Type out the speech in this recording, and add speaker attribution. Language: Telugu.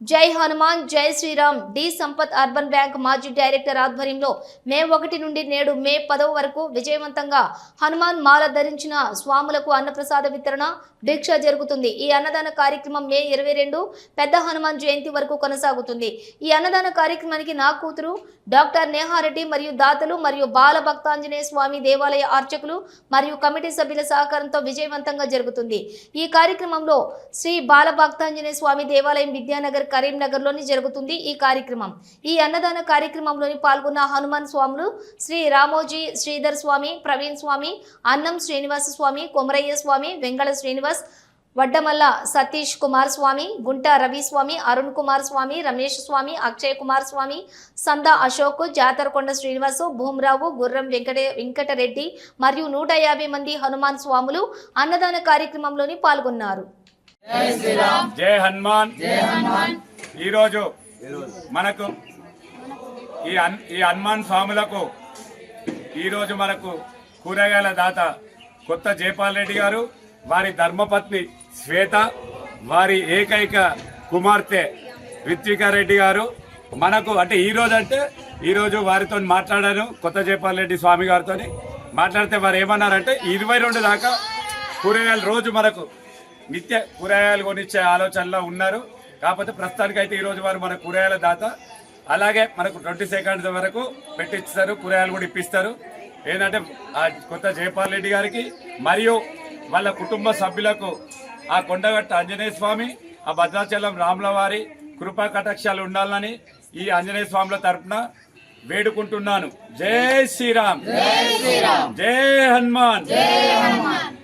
Speaker 1: జై హనుమాన్ జై Shriram. D Sampath urban bank మాజీ డైరెక్టర్ ఆధ్వర్యంలో మే ఒకటి నుండి నేడు మే పదవ వరకు విజయవంతంగా హనుమాన్ మాల ధరించిన స్వాములకు అన్నప్రసాద వితరణ దీక్ష జరుగుతుంది. ఈ అన్నదాన కార్యక్రమం మే ఇరవై రెండు పెద్ద హనుమాన్ జయంతి వరకు కొనసాగుతుంది. ఈ అన్నదాన కార్యక్రమానికి నా కూతురు డాక్టర్ నేహారెడ్డి మరియు దాతలు మరియు బాల భక్తాంజనేయ స్వామి దేవాలయ అర్చకులు మరియు కమిటీ సభ్యుల సహకారంతో విజయవంతంగా జరుగుతుంది. ఈ కార్యక్రమంలో శ్రీ బాల భక్తాంజనేయ స్వామి దేవాలయం విద్యానగర్ కరీంనగర్లోని జరుగుతుంది ఈ కార్యక్రమం. ఈ అన్నదాన కార్యక్రమంలోని పాల్గొన్న హనుమాన్ స్వాములు శ్రీ రామోజీ శ్రీధర్ స్వామి ప్రవీణ్ స్వామి అన్నం శ్రీనివాస స్వామి కొమరయ్య స్వామి వెంగళ శ్రీనివాస్ వడ్డమల్ల సతీష్ కుమార్ స్వామి గుంట రవి స్వామి అరుణ్ కుమార్ స్వామి రమేష్ స్వామి అక్షయ్ కుమార్ స్వామి సందా అశోక్ జాతరకొండ శ్రీనివాసు భూమరావు గుర్రం వెంకట వెంకటరెడ్డి మరియు నూట యాభై మంది హనుమాన్ స్వాములు అన్నదాన కార్యక్రమంలోని పాల్గొన్నారు.
Speaker 2: జై హనుమాన్. ఈరోజు మనకు ఈ హన్- ఈ హనుమాన్ స్వాములకు ఈరోజు మనకు కూరగాయల దాత కొత్త జయపాల్ రెడ్డి గారు వారి ధర్మపత్ని శ్వేత వారి ఏకైక కుమార్తె రిత్వికా రెడ్డి గారు. మనకు అంటే ఈ రోజు అంటే ఈ రోజు వారితో మాట్లాడాను కొత్త జయపాల్ రెడ్డి స్వామి గారితో మాట్లాడితే వారు ఏమన్నారంటే ఇరవై రెండు దాకా కూరగాయలు రోజు మనకు నిత్య కూరగాయలు కొనిచ్చే ఆలోచనలో ఉన్నారు. కాకపోతే ప్రస్తుతానికి అయితే ఈ రోజు వారు మన కూరగాయల దాత. అలాగే మనకు ట్వంటీ సెకండ్స్ వరకు పెట్టిస్తారు కూరగాయలు కూడా ఇప్పిస్తారు. ఏంటంటే ఆ కొత్త జయపాల్ రెడ్డి గారికి మరియు వాళ్ళ కుటుంబ సభ్యులకు ఆ కొండగట్ట ఆంజనేయ స్వామి ఆ భద్రాచలం రాముల వారి కృపా కటాక్షాలు ఉండాలని ఈ ఆంజనేయ స్వాముల తరపున వేడుకుంటున్నాను. జై శ్రీరామ్. జై హనుమాన్.